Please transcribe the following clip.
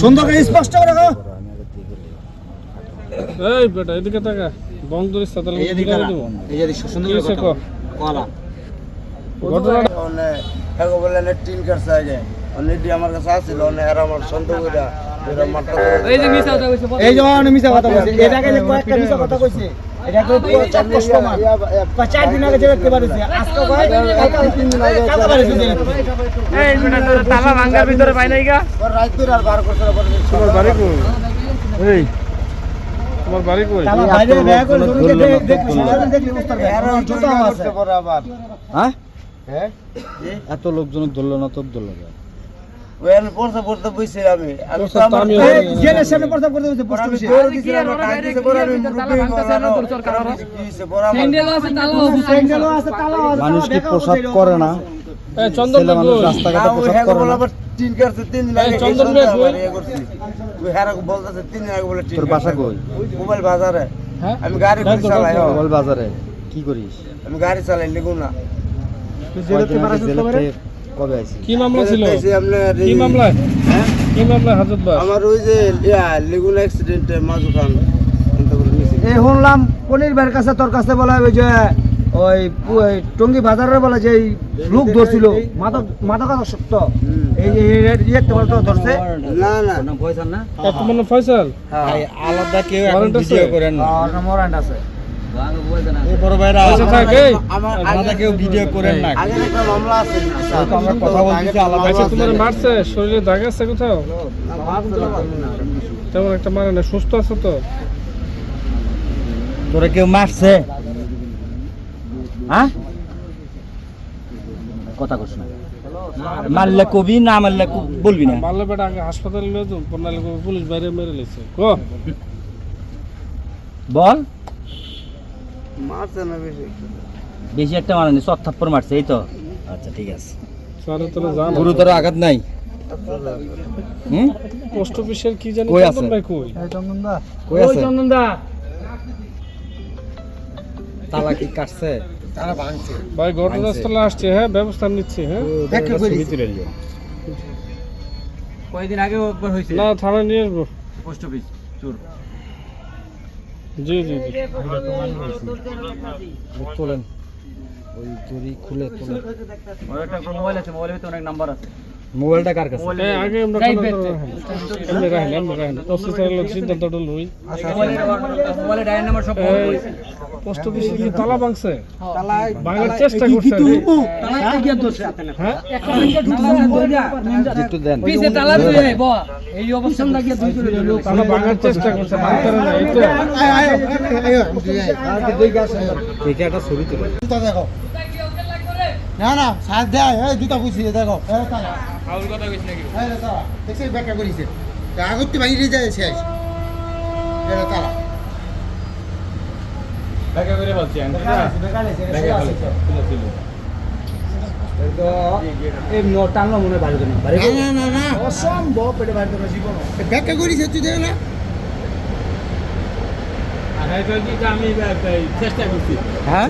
সুন্দর করে স্পষ্ট করে কও। এই বেটা এদিকে তাকা। বং ধরিস তা তাহলে এই দিকে দেব। এই যে সুন্দর করে কথা কলা। এগো বলে নে টিন কাটছে আগে। ওনে আমার কাছে আসছিল ওনে এর আমার সন্দেহ কইরা এই যে মিছা কথা কইছে এই যে মিছা কথা কইছে। এটাকে কয়েকটা মিছা কথা কইছে। এটা তো চার দিন আগে যে দেখতে পারিছে আজকে কয়? তিন দিন আগে কালকে পারিছে যে এই বেটা তোর তালা ভাঙার ভিতরে পাই নাই গা। পর রাত আর বার করছে পর তোমার বাড়ি কই? এই তোমার বাড়ি কই? তালা বাইরে বেয়া করে জমিতে দেখ দেখলি দেখলি উস্তার গায়ে আর জুতা আছে। পরে আবার। হ্যাঁ? হ্যাঁ এত লোকজন ধরলো না তোর ধরলো না পড়তে পড়তে বইছে আমি। তো আমার জেলের সামনে দিছিলাম আছে আছে আছে আছে মানুষ কি করে না? চন্দন রাস্তাঘাটে হ্যাঁ করে না? আবার টিন তিন দিন আগে চন্দন ভাই সন্ধ্যা কই? আবার করছি। ওই হ্যাঁ বলতেছে তিন দিন আগে বলে তোর বাসা কই? মোবাইল বাজারে। হ্যাঁ? আমি গাড়ি করে চালাই দেখো। বাজারে কি করিস? আমি গাড়ি চালাই জেলেতে মারা কবে আইছিস কি মামলা ছিল? আপনার কি এই- মামলায় হ্যাঁ? কি মামলায় হাজত বাস? আমার ওই যে ইয়া লিগুন অ্যাক্সিডেন্টে মাজু খান। এই শুনলাম পনির ভাইয়ের কাছে তোর কাছে বলা ওই যে ওই টঙ্গি বাজারে বলে যে লোক ধরছিল। মাদক মাদকাসক্ত। হুম। এই যে ইয়ে তোমার তো ধরছে। না না। এত মানে ফয়সাল? হ্যাঁ। আলাদা কেউ এখন আছে? video করেন আর মোরান্ড আছে। এই বড় ভাইরা আচ্ছা থাক এই আমার আলাদা কেউ ভিডিও করেন না। আগের একটা মামলা আছে আমরা কথা বলতেছি আলাদা আচ্ছা তোমার মারছে? শরীরে দাগ আছে কোথাও? তেমন একটা মানে না সুস্থ আছে তো। তোরে কেউ মারছে? হ্যাঁ? কথা না। মারলে কবি না মারলে বলবি না। মারলে বেটা আগে হাসপাতালে নিয়ে যাও পুলিশ বাইরে মেরে লেছে কো? বল। মারছে না বেশি। বেশি একটা মারেনি সব থাপ্পড় মারছে এই তো। আচ্ছা ঠিক আছে। তোরা গুরুতর আঘাত নাই। হুম? পোস্ট অফিসের কি জানি কই চন্দন আছে? ভাই কই? কই আছে? চন্দন দা। তালা কি কাটছে? ভাই ঘটনাস্থলে আসছে হ্যাঁ ব্যবস্থা নিচ্ছে হ্যাঁ। ভিতরে কয়েকদিন আগে একবার হইছে না থানায় নিয়ে আসব। পোস্ট অফিস চোর। জি জি জি। তোলেন। ওই দড়ি খুলে তোলেন। মোবাইল আছে মোবাইলের ভিতরে অনেক নাম্বার আছে। মোবাইলটা কার কাছে আগে আমরা রাখেন এমনি রাখেন এমনি রাখেন অফিসারের লোক সিদ্ধান্তটা লই মোবাইলের ডায়াল নাম্বার সব পোস্ট অফিসে কি তালা ভাঙছে ভাঙার চেষ্টা করছে হ্যাঁ একটু দেন পিছে তালা দিয়ে ব এই অবস্থান লাগিয়ে দুই করে লোক তালা ভাঙার চেষ্টা করছে ভাঙতে না এই তো দেখে একটা ছবি তুলে দেখো না না সাজ দেয় এই জুতা বুঝিয়ে দেখো ফাউল কথা কইছ নাকি? রে তারা দেখছিস ব্যাখ্যা করিছে। আগতে বাইরে যায় শেষ। এটা তারা দেখা করে বলছি ব্যাখ্যা করিছে তুই দেখ না। আমি চেষ্টা করছি। হ্যাঁ?